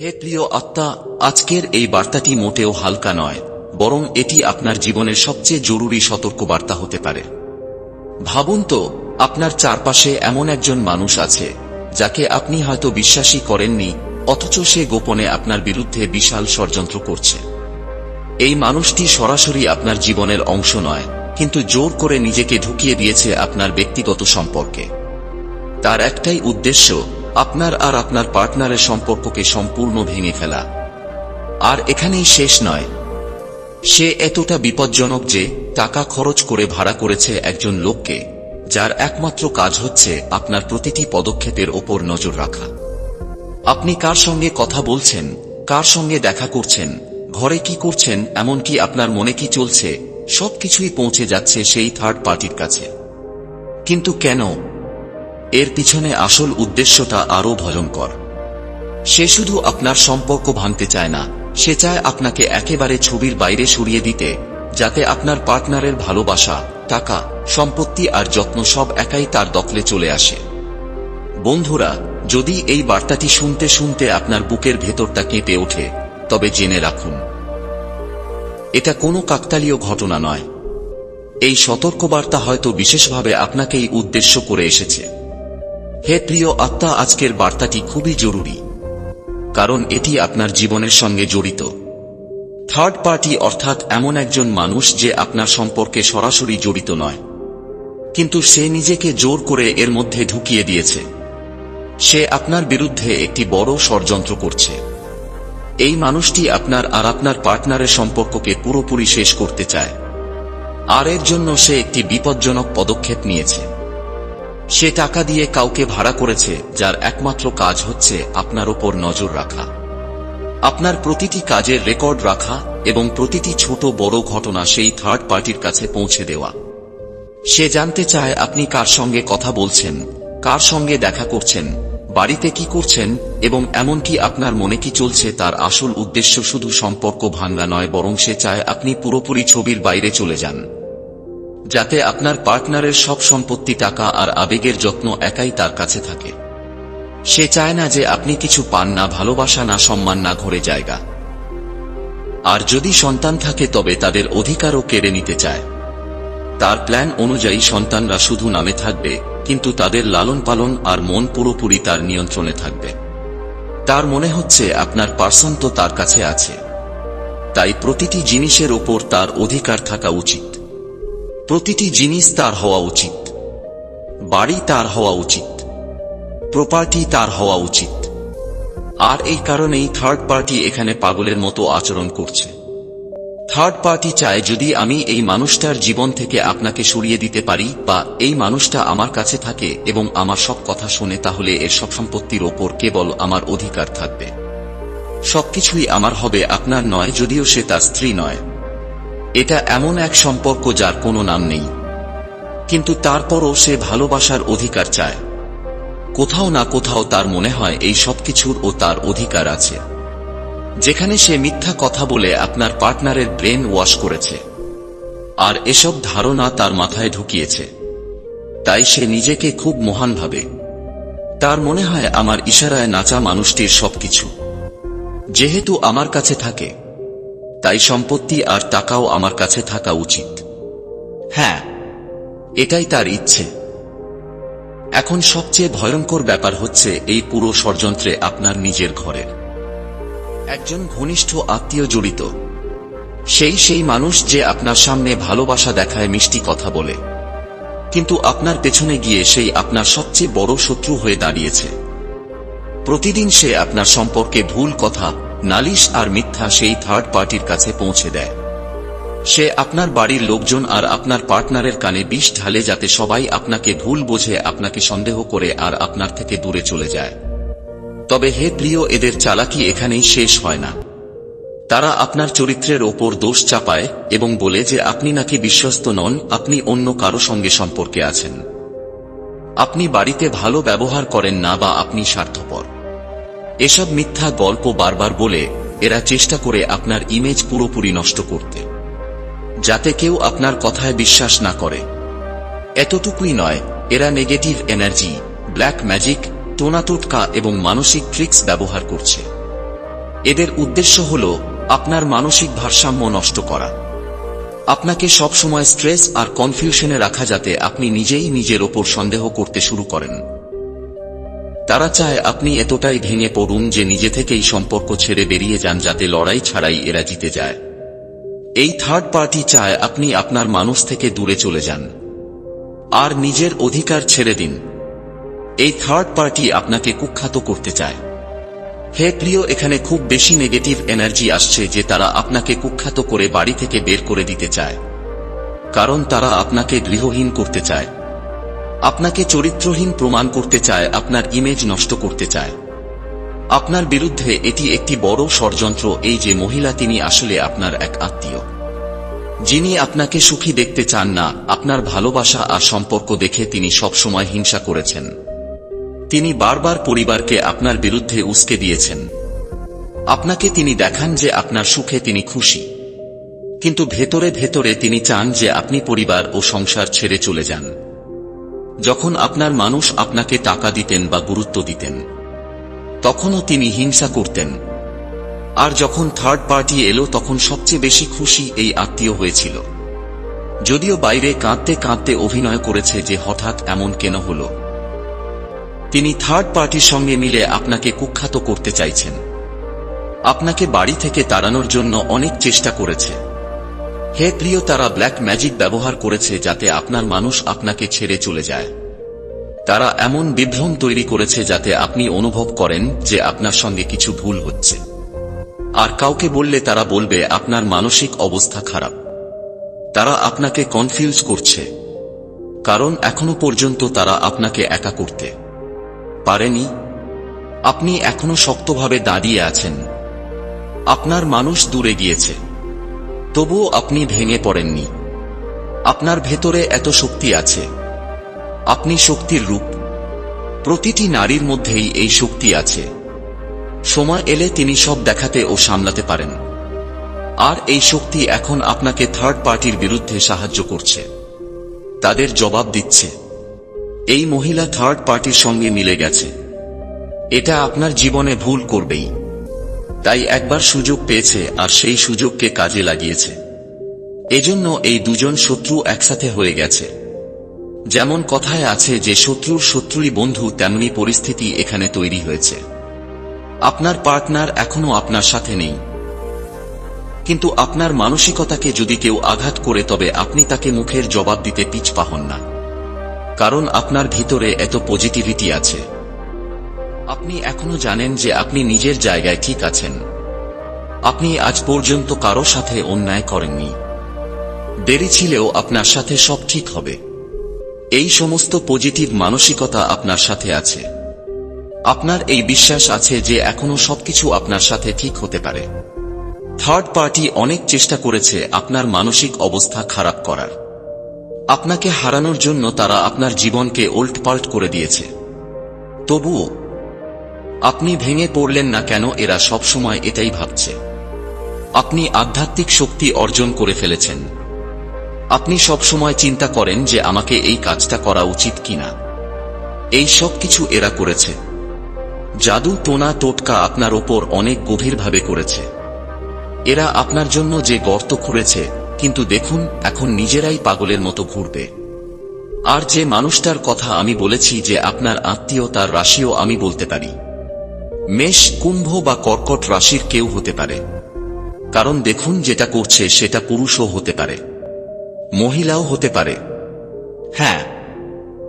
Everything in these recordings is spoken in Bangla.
হে প্রিয় আত্মা, আজকের এই বার্তাটি মোটেও হালকা নয়, বরং এটি আপনার জীবনের সবচেয়ে জরুরি সতর্কবার্তা হতে পারে। ভাবুন তো, আপনার চারপাশে এমন একজন মানুষ আছে, যাকে আপনি হয়তো বিশ্বাসই করেননি, অথচ সে গোপনে আপনার বিরুদ্ধে বিশাল ষড়যন্ত্র করছে। এই মানুষটি সরাসরি আপনার জীবনের অংশ নয়, কিন্তু জোর করে নিজেকে ঢুকিয়ে দিয়েছে আপনার ব্যক্তিগত সম্পর্কে। তার একটাই উদ্দেশ্য আপনার আর আপনার পার্টনারের সম্পর্ককে সম্পূর্ণ ভেঙে ফেলা। আর এখানেই শেষ নয়। সে এতটা বিপজ্জনক যে টাকা খরচ করে ভাড়া করেছে একজন লোককে, যার একমাত্র কাজ হচ্ছে আপনার প্রতিটি পদক্ষেপের ওপর নজর রাখা। আপনি কার সঙ্গে কথা বলছেন, কার সঙ্গে দেখা করছেন, ঘরে কি করছেন, এমনকি আপনার মনে কি চলছে, সবকিছুই পৌঁছে যাচ্ছে সেই থার্ড পার্টির কাছে। কিন্তু কেন এর পিছনে আসল উদ্দেশ্যটা আরও ভয়ঙ্কর। সে শুধু আপনার সম্পর্ক ভাঙতে চায় না, সে চায় আপনাকে একেবারে ছবির বাইরে সরিয়ে দিতে, যাতে আপনার পার্টনারের ভালোবাসা, টাকা, সম্পত্তি আর যত্ন সব একাই তার দখলে চলে আসে। বন্ধুরা, যদি এই বার্তাটি শুনতে শুনতে আপনার বুকের ভেতরটা কেঁপে ওঠে, তবে জেনে রাখুন, এটা কোনো কাকতালীয় ঘটনা নয়। এই সতর্কবার্তা হয়তো বিশেষভাবে আপনাকেই উদ্দেশ্য করে এসেছে। হে প্রিয় আত্মা, আজকের বার্তাটি খুবই জরুরি, কারণ এটি আপনার জীবনের সঙ্গে জড়িত। থার্ড পার্টি অর্থাৎ এমন একজন মানুষ যে আপনার সম্পর্কে সরাসরি জড়িত নয়, কিন্তু সে নিজেকে জোর করে এর মধ্যে ঢুকিয়ে দিয়েছে। সে আপনার বিরুদ্ধে একটি বড় ষড়যন্ত্র করছে। এই মানুষটি আপনার আর আপনার পার্টনারের সম্পর্ককে পুরোপুরি শেষ করতে চায়। আর এর জন্য সে একটি বিপজ্জনক পদক্ষেপ নিয়েছে। সে টাকা দিয়ে কাউকে ভাড়া করেছে, যার একমাত্র কাজ হচ্ছে আপনার ওপর নজর রাখা। আপনার প্রতিটি কাজের রেকর্ড রাখা এবং প্রতিটি ছোট বড় ঘটনা সেই থার্ড পার্টির কাছে পৌঁছে দেওয়া। সে জানতে চায় আপনি কার সঙ্গে কথা বলছেন, কার সঙ্গে দেখা করছেন, বাড়িতে কি করছেন এবং এমনকি আপনার মনে কি চলছে তার আসল উদ্দেশ্য শুধু সম্পর্ক ভাঙ্গা নয়, বরং সে চায় আপনি পুরোপুরি ছবির বাইরে চলে যান। যাতে আপনার পার্টনারের সব সম্পত্তি, টাকা আর আবেগের যত্ন একাই তার কাছে থাকে। সে চায় না যে আপনি কিছু পান না, ভালোবাসা না, সম্মান না, ঘরে জায়গা। আর যদি সন্তান থাকে, তবে তাদের অধিকারও কেড়ে নিতে চায়। তার প্ল্যান অনুযায়ী সন্তানরা শুধু নামে থাকবে, কিন্তু তাদের লালন পালন আর মন পুরোপুরি তার নিয়ন্ত্রণে থাকবে। তার মনে হচ্ছে আপনার পার্সন তো তার কাছে আছে। তাই প্রতিটি জিনিসের ওপর তার অধিকার থাকা উচিত। প্রতিটি জিনিস তার হওয়া উচিত। বাড়ি তার হওয়া উচিত। প্রপার্টি তার হওয়া উচিত। আর এই কারণেই থার্ড পার্টি এখানে পাগলের মতো আচরণ করছে। থার্ড পার্টি চায় যদি আমি এই মানুষটার জীবন থেকে আপনাকে সরিয়ে দিতে পারি বা এই মানুষটা আমার কাছে থাকে এবং আমার সব কথা শোনে তাহলে এর সব সম্পত্তির ওপর কেবল আমার অধিকার থাকবে। সবকিছুই আমার হবে আপনার নয়, যদিও সে তার স্ত্রী নয়। এটা এমন এক সম্পর্ক যার কোনো নাম নেই। কিন্তু তারপরও সে ভালোবাসার অধিকার চায়। কোথাও না কোথাও তার মনে হয় এই সবকিছুর ও তার অধিকার আছে। যেখানে সে মিথ্যা কথা বলে আপনার পার্টনারের ব্রেন ওয়াশ করেছে। আর এসব ধারণা তার মাথায় ঢুকিয়েছে। তাই সে নিজেকে খুব মহান ভাবে। তার মনে হয় আমার ইশারায় নাচা মানুষটির সবকিছু। যেহেতু আমার কাছে থাকে তাই সম্পত্তি আর টাকাও আমার কাছে থাকা উচিত। হ্যাঁ এটাই তার ইচ্ছে। এখন সবচেয়ে ভয়ঙ্কর ব্যাপার হচ্ছে এই পুরো ষড়যন্ত্রে আপনার নিজের ঘরের। একজন ঘনিষ্ঠ আত্মীয় জড়িত। সেই সেই মানুষ যে আপনার সামনে ভালোবাসা দেখায় মিষ্টি কথা বলে। কিন্তু আপনার পেছনে গিয়ে সেই আপনার সবচেয়ে বড় শত্রু হয়ে দাঁড়িয়েছে। প্রতিদিন সে আপনার সম্পর্কে ভুল কথা নালিশ আর মিথ্যা সেই থার্ড পার্টির কাছে পৌঁছে দেয়। সে আপনার বাড়ির লোকজন আর আপনার পার্টনারের কানে বিষ ঢালে যাতে সবাই আপনাকে ভুল বোঝে, আপনাকে সন্দেহ করে আর আপনার থেকে দূরে চলে যায়। তবে হে প্রিয়, এদের চালাকি এখানেই শেষ হয় না। তারা আপনার চরিত্রের ওপর দোষ চাপায় এবং বলে যে আপনি নাকি বিশ্বস্ত নন, আপনি অন্য কারও সঙ্গে সম্পর্কে আছেন। আপনি বাড়িতে ভালো ব্যবহার করেন না বা আপনি স্বার্থপর। এসব মিথ্যা গল্প বারবার বলে এরা চেষ্টা করে আপনার ইমেজ পুরোপুরি নষ্ট করতে। যাতে কেউ আপনার কথায় বিশ্বাস না করে। এতটুকুই নয়, এরা নেগেটিভ এনার্জি ব্ল্যাক ম্যাজিক টোনাটোটকা এবং মানসিক ট্রিক্স ব্যবহার করছে। এদের উদ্দেশ্য হল আপনার মানসিক ভারসাম্য নষ্ট করা। আপনাকে সবসময় স্ট্রেস আর কনফিউশনে রাখা যাতে আপনি নিজেই নিজের ওপর সন্দেহ করতে শুরু করেন। তারা চায় আপনি এতটাই ভেঙে পড়ুন যে নিজে থেকেই সম্পর্ক ছেড়ে বেরিয়ে যান যাতে লড়াই ছাড়াই এরা জিতে যায়। এই থার্ড পার্টি চায় আপনি আপনার মানুষ থেকে দূরে চলে যান। আর নিজের অধিকার ছেড়ে দিন। এই থার্ড পার্টি আপনাকে কুখ্যাত করতে চায়। হে প্রিয়, এখানে খুব বেশি নেগেটিভ এনার্জি আসছে যে তারা আপনাকে কুখ্যাত করে বাড়ি থেকে বের করে দিতে চায়। কারণ তারা আপনাকে গৃহহীন করতে চায়। আপনাকে চরিত্রহীন প্রমাণ করতে চায়, আপনার ইমেজ নষ্ট করতে চায়। আপনার বিরুদ্ধে এটি একটি বড় ষড়যন্ত্র, এই যে মহিলা তিনি আসলে আপনার এক আত্মীয়। যিনি আপনাকে সুখী দেখতে চান না, আপনার ভালোবাসা আর সম্পর্ক দেখে তিনি সবসময় হিংসা করেছেন। তিনি বারবার পরিবারকে আপনার বিরুদ্ধে উস্কে দিয়েছেন। আপনাকে তিনি দেখান যে আপনার সুখে তিনি খুশি। কিন্তু ভেতরে ভেতরে তিনি চান যে আপনি পরিবার ও সংসার ছেড়ে চলে যান। যখন আপনার মানুষ আপনাকে টাকা দিতেন বা গুরুত্ব দিতেন, তখনও তিনি হিংসা করতেন। আর যখন থার্ড পার্টি এলো, তখন সবচেয়ে বেশি খুশি এই আত্মীয় হয়েছিল। যদিও বাইরে কাঁদতে কাঁদতে অভিনয় করেছে যে হঠাৎ এমন কেন হল। তিনি থার্ড পার্টির সঙ্গে মিলে আপনাকে কুখ্যাত করতে চাইছেন। আপনাকে বাড়ি থেকে তাড়ানোর জন্য অনেক চেষ্টা করেছে। হে প্রিয়, তারা ব্ল্যাক ম্যাজিক ব্যবহার করেছে যাতে আপনার মানুষ আপনাকে ছেড়ে চলে যায়। তারা এমন বিভ্রম তৈরি করেছে যাতে আপনি অনুভব করেন যে আপনার সঙ্গে কিছু ভুল হচ্ছে। আর কাউকে বললে তারা বলবে, আপনার মানসিক অবস্থা খারাপ। তারা আপনাকে কনফিউজ করছে। কারণ এখনও পর্যন্ত তারা আপনাকে একা করতে পারেনি। আপনি এখনও শক্তভাবে দাঁড়িয়ে আছেন। আপনার মানুষ দূরে গিয়েছে। তবুও আপনি ভেঙে পড়েননি। আপনার ভেতরে এত শক্তি আছে। আপনি শক্তির রূপ। প্রতিটি নারীর মধ্যেই এই শক্তি আছে। সময় এলে তিনি সব দেখাতে ও সামলাতে পারেন। আর এই শক্তি এখন আপনাকে থার্ড পার্টির বিরুদ্ধে সাহায্য করছে। তাদের জবাব দিচ্ছে, এই মহিলা থার্ড পার্টির সঙ্গে মিলে গেছে। এটা আপনার জীবনে ভুল করবেই। তাই একবার সুযোগ পেয়েছে আর সেই সুযোগকে কাজে লাগিয়েছে। এজন্য এই দুজন শত্রু একসাথে হয়ে গেছে। যেমন কথায় আছে যে শত্রুর শত্রুই বন্ধু, তেমনি পরিস্থিতি এখানে তৈরি হয়েছে। আপনার পার্টনার এখনও আপনার সাথে নেই। কিন্তু আপনার মানসিকতাকে যদি কেউ আঘাত করে, তবে আপনি তাকে মুখের জবাব দিতে পিছপা হন না। কারণ আপনার ভিতরে এত পজিটিভিটি আছে। আপনি এখনও জানেন যে আপনি নিজের জায়গায় ঠিক আছেন। আপনি আজ পর্যন্ত কারও সাথে অন্যায় করেননি। দেরি ছিলেও আপনার সাথে সব ঠিক হবে। এই সমস্ত পজিটিভ মানসিকতা আপনার সাথে আছে। আপনার এই বিশ্বাস আছে যে এখনও সবকিছু আপনার সাথে ঠিক হতে পারে। থার্ড পার্টি অনেক চেষ্টা করেছে আপনার মানসিক অবস্থা খারাপ করার। আপনাকে হারানোর জন্য তারা আপনার জীবনকে ওল্টপাল্ট করে দিয়েছে। তবুও আপনি ভেঙে পড়লেন না কেন? এরা সবসময় এটাই ভাবছে। আপনি আধ্যাত্মিক শক্তি অর্জন করে ফেলেছেন। আপনি সবসময় চিন্তা করেন যে আমাকে এই কাজটা করা উচিত কিনা। এই সব কিছু এরা করেছে। জাদু, টোনা, টোটকা আপনার ওপর অনেক গভীরভাবে করেছে। এরা আপনার জন্য যে গর্ত খুঁড়েছে, কিন্তু দেখুন, এখন নিজেরাই পাগলের মতো ঘুরবে। আর যে মানুষটার কথা আমি বলেছি যে আপনার আত্মীয় তার রাশিও আমি বলতে পারি। মেষ, কুম্ভ বা কর্কট রাশির কেউ হতে পারে। কারণ দেখুন যেটা করছে সেটা পুরুষও হতে পারে। মহিলাও হতে পারে। হ্যাঁ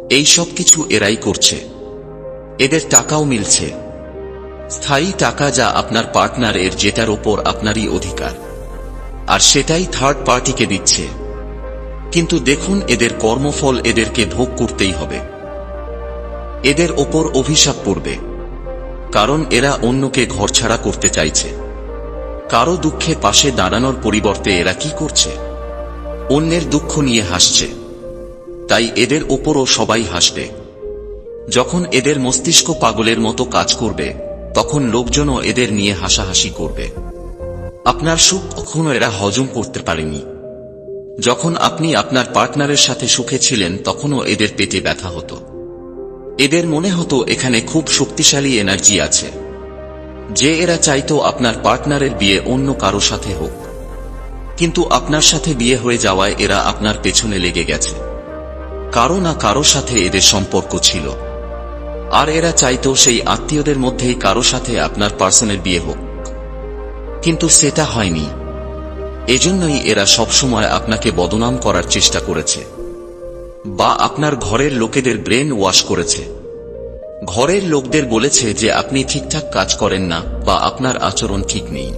এই সব কিছু এরাই করছে। এদের টাকাও মিলছে। স্থায়ী টাকা যা আপনার পার্টনার এর যেটার ওপর আপনারই অধিকার। আর সেটাই থার্ড পার্টিকে দিচ্ছে। কিন্তু দেখুন এদের কর্মফল এদেরকে ভোগ করতেই হবে। এদের ওপর অভিশাপ পড়বে। কারণ এরা অন্যকে ঘরছাড়া করতে চাইছে। কারও দুঃখে পাশে দাঁড়ানোর পরিবর্তে এরা কি করছে? অন্যের দুঃখ নিয়ে হাসছে। তাই এদের ওপরও সবাই হাসবে। যখন এদের মস্তিষ্ক পাগলের মতো কাজ করবে, তখন লোকজনও এদের নিয়ে হাসাহাসি করবে। আপনার সুখ কখনো এরা হজম করতে পারেনি। যখন আপনি আপনার পার্টনারের সাথে সুখে ছিলেন, তখনও এদের পেটে ব্যথা হতো। এদের মনে হতো এখানে খুব শক্তিশালী এনার্জি আছে। যে এরা চাইতো আপনার পার্টনারের বিয়ে অন্য কারও সাথে হোক। কিন্তু আপনার সাথে বিয়ে হয়ে যাওয়ায় এরা আপনার পেছনে লেগে গেছে। কারও না কারও সাথে এদের সম্পর্ক ছিল। আর এরা চাইতো সেই আত্মীয়দের মধ্যেই কারও সাথে আপনার পার্সনের বিয়ে হোক। কিন্তু সেটা হয়নি। এজন্যই এরা সবসময় আপনাকে বদনাম করার চেষ্টা করেছে। বা আপনার ঘরের লোকেদের ব্রেন ওয়াশ করেছে। ঘরের লোকদের বলেছে যে আপনি ঠিকঠাক কাজ করেন না বা আপনার আচরণ ঠিক নেই।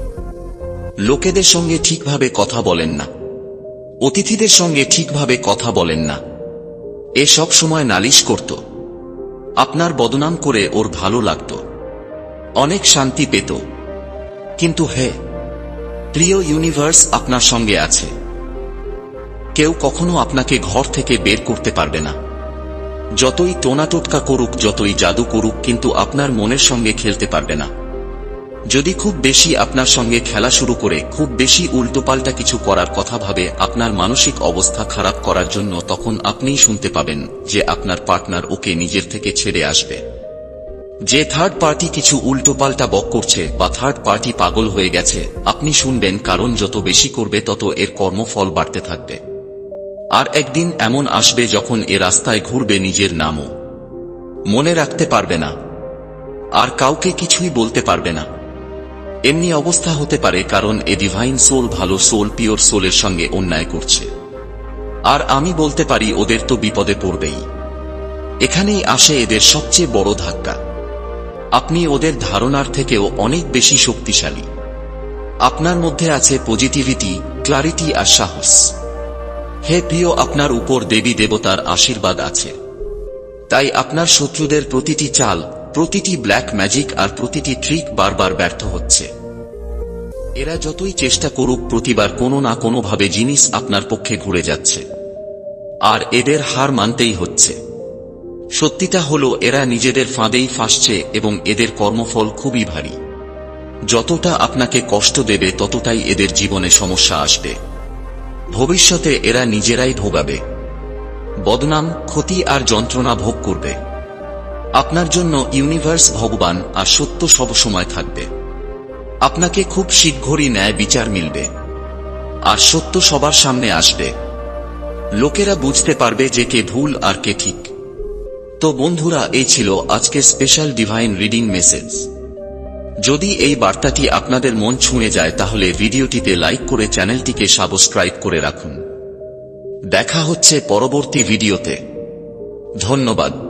লোকেদের সঙ্গে ঠিকভাবে কথা বলেন না। অতিথিদের সঙ্গে ঠিকভাবে কথা বলেন না। এ সব সময় নালিশ করত। আপনার বদনাম করে ওর ভালো লাগত। অনেক শান্তি পেত। কিন্তু হে, প্রিয় ইউনিভার্স আপনার সঙ্গে আছে। কেউ কখনো আপনাকে ঘর থেকে বের করতে পারবে না। যতই টোনাটোটকা করুক, যতই জাদু করুক, কিন্তু আপনার মনের সঙ্গে খেলতে পারবে না। যদি খুব বেশি আপনার সঙ্গে খেলা শুরু করে, খুব বেশি উল্টোপাল্টা কিছু করার কথা ভাবে আপনার মানসিক অবস্থা খারাপ করার জন্য, তখন আপনিই শুনতে পাবেন যে আপনার পার্টনার ওকে নিজের থেকে ছেড়ে আসবে। যে থার্ড পার্টি কিছু উল্টোপাল্টা বক করছে বা থার্ড পার্টি পাগল হয়ে গেছে, আপনি শুনবেন কারণ যত বেশি করবে, তত এর কর্মফল বাড়তে থাকবে। আর একদিন এমন আসবে যখন এ রাস্তায় ঘুরবে নিজের নামও। মনে রাখতে পারবে না। আর কাউকে কিছুই বলতে পারবে না। এমনি অবস্থা হতে পারে কারণ এ ডিভাইন সোল ভালো সোল পিওর সোলের সঙ্গে অন্যায় করছে। আর আমি বলতে পারি ওদের তো বিপদে পড়বেই। এখানেই আসে এদের সবচেয়ে বড় ধাক্কা। আপনি ওদের ধারণার থেকেও অনেক বেশি শক্তিশালী। আপনার মধ্যে আছে পজিটিভিটি ক্লারিটি আর সাহস। হে প্রিয় আপনার উপর দেবী দেবতার আশীর্বাদ আছে। তাই আপনার শত্রুদের প্রতিটি চাল, প্রতিটি ব্ল্যাক ম্যাজিক আর প্রতিটি ট্রিক বারবার ব্যর্থ হচ্ছে। এরা যতই চেষ্টা করুক প্রতিবার কোনো না কোনোভাবে জিনিস আপনার পক্ষে ঘুরে যাচ্ছে। আর এদের হার মানতেই হচ্ছে। সত্যিটা হলো, এরা নিজেদের ফাঁদেই ফাঁসছে এবং এদের কর্মফল খুবই ভারী। যতটা আপনাকে কষ্ট দেবে, ততটাই এদের জীবনে সমস্যা আসবে। ভবিষ্যতে এরা নিজেরাই ভোগাবে। বদনাম, ক্ষতি আর যন্ত্রণা ভোগ করবে। আপনার জন্য ইউনিভার্স ভগবান আর সত্য সব সময় থাকবে। আপনাকে খুব শীঘ্রই ন্যায় বিচার মিলবে। আর সত্য সবার সামনে আসবে। লোকেরা বুঝতে পারবে যে কে ভুল আর কে ঠিক। তো বন্ধুরা, এই ছিল আজকে স্পেশাল ডিভাইন রিডিং মেসেজ যদি এই বার্তাটি আপনাদের মন ছুঁয়ে যায়, তাহলে ভিডিওটিতে লাইক করে চ্যানেলটিকে সাবস্ক্রাইব করে রাখুন। দেখা হচ্ছে পরবর্তী ভিডিওতে। ধন্যবাদ।